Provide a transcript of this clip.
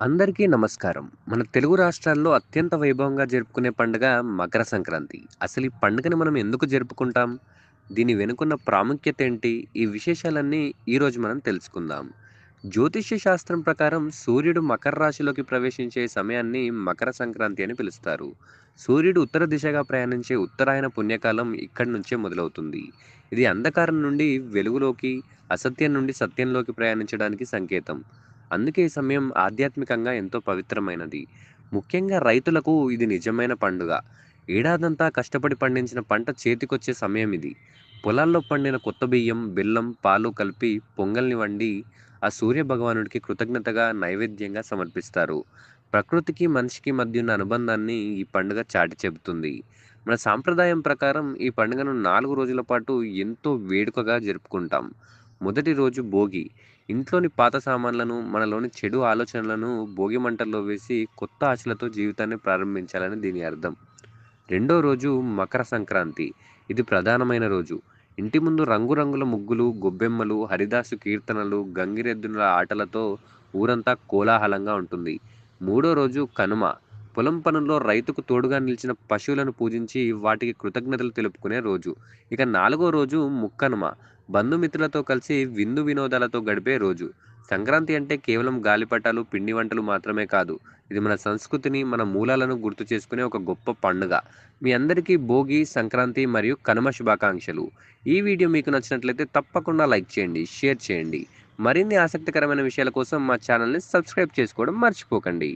అందరికీ నమస్కారం. మన తెలుగు రాష్ట్రాల్లో అత్యంత వైభవంగా జరుపుకునే పండుగ మకర సంక్రాంతి. అసలు ఈ పండుగని మనం ఎందుకు జరుపుకుంటాం? దీని వెనుకున్న ప్రాముఖ్యత ఏంటి? ఈ విశేషాలన్నీ ఈరోజు మనం తెలుసుకుందాం. జ్యోతిష్య శాస్త్రం ప్రకారం సూర్యుడు మకర రాశిలోకి ప్రవేశించే సమయాన్ని మకర సంక్రాంతి అని పిలుస్తారు. సూర్యుడు ఉత్తర దిశగా ప్రయాణించే ఉత్తరాయణ పుణ్యకాలం ఇక్కడి నుంచే మొదలవుతుంది. ఇది అంధకారం నుండి వెలుగులోకి అసత్యం నుండి సత్యంలోకి ప్రయాణించడానికి సంకేతం. అందుకే ఈ సమయం ఆధ్యాత్మికంగా ఎంతో పవిత్రమైనది. ముఖ్యంగా రైతులకు ఇది నిజమైన పండుగ. ఏడాదంతా కష్టపడి పండించిన పంట చేతికొచ్చే సమయం ఇది. పొలాల్లో పండిన కొత్త బియ్యం బెల్లం పాలు కలిపి పొంగల్ని వండి ఆ సూర్య భగవానుడికి కృతజ్ఞతగా నైవేద్యంగా సమర్పిస్తారు. ప్రకృతికి మనిషికి మధ్య ఉన్న అనుబంధాన్ని ఈ పండుగ చాటి చెబుతుంది. మన సాంప్రదాయం ప్రకారం ఈ పండుగను నాలుగు రోజుల పాటు ఎంతో వేడుకగా జరుపుకుంటాం. మొదటి రోజు భోగి. ఇంట్లోని పాత సామాన్లను మనలోని చెడు ఆలోచనలను భోగి మంటల్లో వేసి కొత్త ఆశలతో జీవితాన్ని ప్రారంభించాలని దీని అర్థం. రెండో రోజు మకర సంక్రాంతి. ఇది ప్రధానమైన రోజు. ఇంటి ముందు రంగురంగుల ముగ్గులు గొబ్బెమ్మలు హరిదాసు కీర్తనలు గంగిరెద్దుల ఆటలతో ఊరంతా కోలాహలంగా ఉంటుంది. మూడో రోజు కనుమ. పొలం పనుల్లో రైతుకు తోడుగా నిలిచిన పశువులను పూజించి వాటికి కృతజ్ఞతలు తెలుపుకునే రోజు. ఇక నాలుగో రోజు ముక్కనుమ. బంధుమిత్రులతో కలిసి విందు వినోదాలతో గడిపే రోజు. సంక్రాంతి అంటే కేవలం గాలిపటాలు పిండి వంటలు మాత్రమే కాదు. ఇది మన సంస్కృతిని మన మూలాలను గుర్తు చేసుకునే ఒక గొప్ప పండుగ. మీ అందరికీ భోగి సంక్రాంతి మరియు కనుమ శుభాకాంక్షలు. ఈ వీడియో మీకు నచ్చినట్లయితే తప్పకుండా లైక్ చేయండి షేర్ చేయండి. మరిన్ని ఆసక్తికరమైన విషయాల కోసం మా ఛానల్ని సబ్స్క్రైబ్ చేసుకోవడం మర్చిపోకండి.